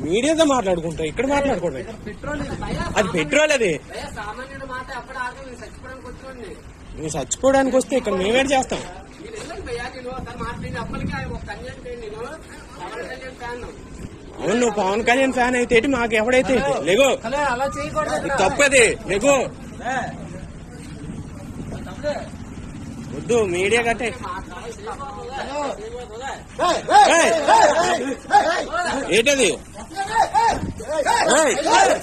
మీడియాతో మాట్లాడుకుంటా ఇక్కడ మాట్లాడుకోండి. అది పెట్రోల్ అది. నేను చచ్చిపోవడానికి వస్తే ఇక్కడ మేమేం చేస్తాం. అవును నువ్వు పవన్ కళ్యాణ్ ఫ్యాన్ అయితే మాకు ఎవడైతే? లేగో. తప్పది లేగో. వద్దు మీడియా కట్టే! ఏంటది!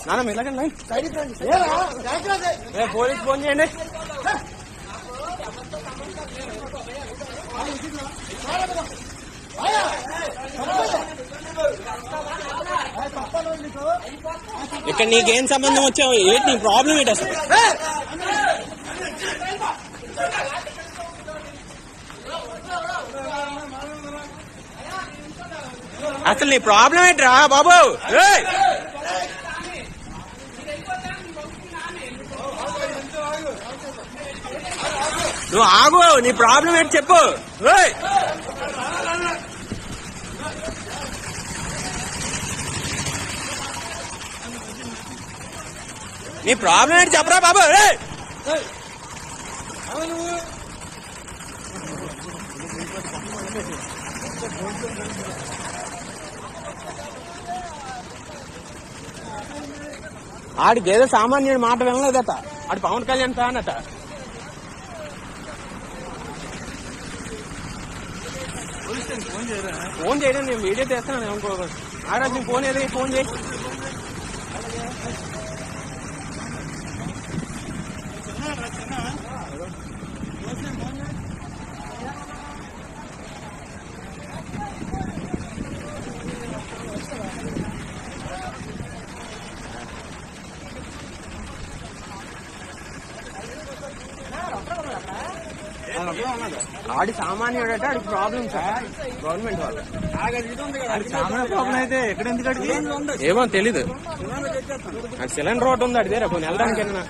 నాన్న పోలీస్ ఫోన్ చేయండి. ఇక్కడ నీకేం సంబంధం వచ్చావు? ఏంటి నీ ప్రాబ్లం ఏంటి అసలు? అసలు నీ ప్రాబ్లం ఏంట్రా బాబు? నువ్వు ఆగు నీ ప్రాబ్లం ఏంటి చెప్పు. నీ ప్రాబ్లం ఏంటి చెప్పరా బాబు ఆడికి ఏదో సామాన్యుడు మాట వినలేదట. ఆడు పవన్ కళ్యాణ్ ఫ్యాన్ అట. ఫోన్ చేయడం నేను వీడియో చేస్తాను అనుకో ఆడ నీ ఫోన్ ఏది ఫోన్ చేయి. ఆడి సామాన్యుడట ఆడికి ప్రాబ్లం సార్. గవర్నమెంట్ వాళ్ళు. సామాన్య ప్రాబ్లం అయితే ఎక్కడ ఎందుకు ఏమో తెలీదు. సిలిండర్ ఒకటి ఉంది అడితే కొన్ని వెళ్ళడానికి వెళ్ళిన.